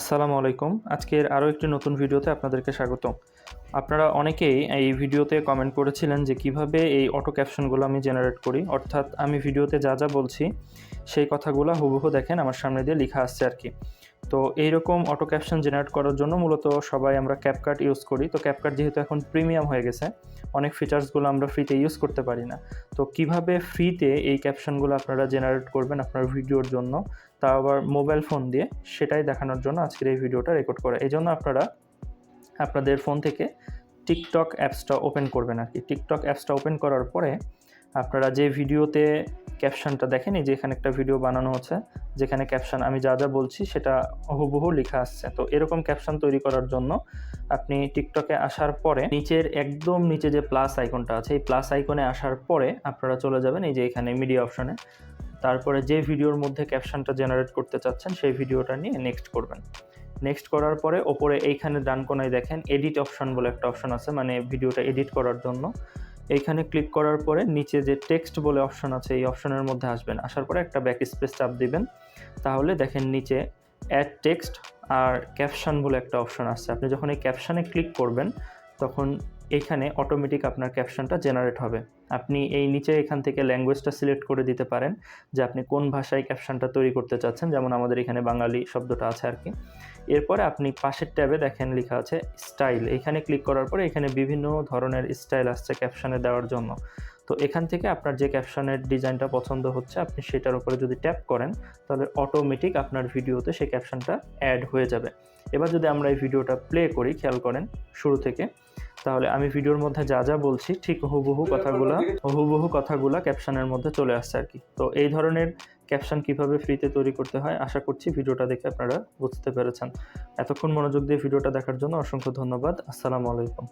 আসসালামু আলাইকুম। আজকের আরও একটি নতুন ভিডিওতে আপনাদেরকে স্বাগত আপনারা অনেকেই এই ভিডিওতে কমেন্ট করেছিলেন যে কীভাবে এই অটো ক্যাপশনগুলো আমি জেনারেট করি। অর্থাৎ আমি ভিডিওতে যা যা বলছি, সেই কথাগুলো হুবহু দেখেন, আমার সামনে দিয়ে লেখা আসছে আর কি। তো এইরকম অটো ক্যাপশন জেনারেট করার জন্য মূলত সবাই আমরা ক্যাপকাট ইউজ করি। তো ক্যাপকাট যেহেতু এখন প্রিমিয়াম হয়ে গেছে, অনেক ফিচার্সগুলো আমরা ফ্রিতে ইউজ করতে পারি না। তো কীভাবে ফ্রিতে এই ক্যাপশনগুলো আপনারা জেনারেট করবেন আপনার ভিডিওর জন্য, তা আবার মোবাইল ফোন দিয়ে সেটাই দেখানোর জন্য আজকের এই ভিডিওটা রেকর্ড করা। এই জন্য আপনারা আপনাদের ফোন থেকে টিকটক অ্যাপসটা ওপেন করবেন আর কি টিকটক অ্যাপসটা ওপেন করার পরে আপনারা যে ভিডিওতে ক্যাপশনটা দেখেন, এই যে এখানে একটা ভিডিও বানানো হচ্ছে, যেখানে ক্যাপশন আমি যা যা বলছি সেটা হুবহু লেখা আসছে। তো এরকম ক্যাপশন তৈরি করার জন্য আপনি টিকটকে আসার পরে নিচের একদম নিচে যে প্লাস আইকনটা আছে, এই প্লাস আইকনে আসার পরে আপনারা চলে যাবেন, এই যে এখানে মিডিয়া অপশনে তারপরে যে ভিডিওর মধ্যে ক্যাপশনটা জেনারেট করতে চাচ্ছেন, সেই ভিডিওটা নিয়ে নেক্সট করবেন। নেক্সট করার পরে ওপরে এইখানে ডান কোনায় দেখেন এডিট অপশন বলে একটা অপশন আছে মানে ভিডিওটা এডিট করার জন্য। এইখানে ক্লিক করার পরে নিচে যে টেক্সট বলে অপশন আছে, এই অপশনের মধ্যে আসবেন। আসার পরে একটা ব্যাক স্পেস চাপ দিবেন। তাহলে দেখেন নিচে অ্যাড টেক্সট আর ক্যাপশন বলে একটা অপশন আসছে আপনি যখন এই ক্যাপশানে ক্লিক করবেন, তখন এইখানে অটোমেটিক আপনার ক্যাপশনটা জেনারেট হবে। আপনি এই নিচে এখান থেকে ল্যাঙ্গুয়েজটা সিলেক্ট করে দিতে পারেন, যে আপনি কোন ভাষায় ক্যাপশনটা তৈরি করতে চাচ্ছেন, যেমন আমাদের এখানে বাঙালি শব্দটা আছে আর কি। এরপরে আপনি পাশের ট্যাবে দেখেন লেখা আছে স্টাইল এখানে ক্লিক করার পরে এখানে বিভিন্ন ধরনের স্টাইল আসছে ক্যাপশনে দেওয়ার জন্য। তো এখান থেকে আপনার যে ক্যাপশনের ডিজাইনটা পছন্দ হচ্ছে, আপনি সেটার উপরে যদি ট্যাপ করেন, তাহলে অটোমেটিক আপনার ভিডিওতে সেই ক্যাপশনটা অ্যাড হয়ে যাবে। এবার যদি আমরা এই ভিডিওটা প্লে করি, খেয়াল করেন, শুরু থেকে তাহলে আমি ভিডিওর মধ্যে যা যা বলছি, ঠিক হুবহু কথাগুলা হুবহু কথাগুলা ক্যাপশনের মধ্যে চলে আসছে আর কি। তো এই ধরনের ক্যাপশন কীভাবে ফ্রিতে তৈরি করতে হয়, আশা করছি ভিডিওটা দেখে আপনারা বুঝতে পেরেছেন। এতক্ষণ মনোযোগ দিয়ে ভিডিওটা দেখার জন্য অসংখ্য ধন্যবাদ। আসসালামু আলাইকুম।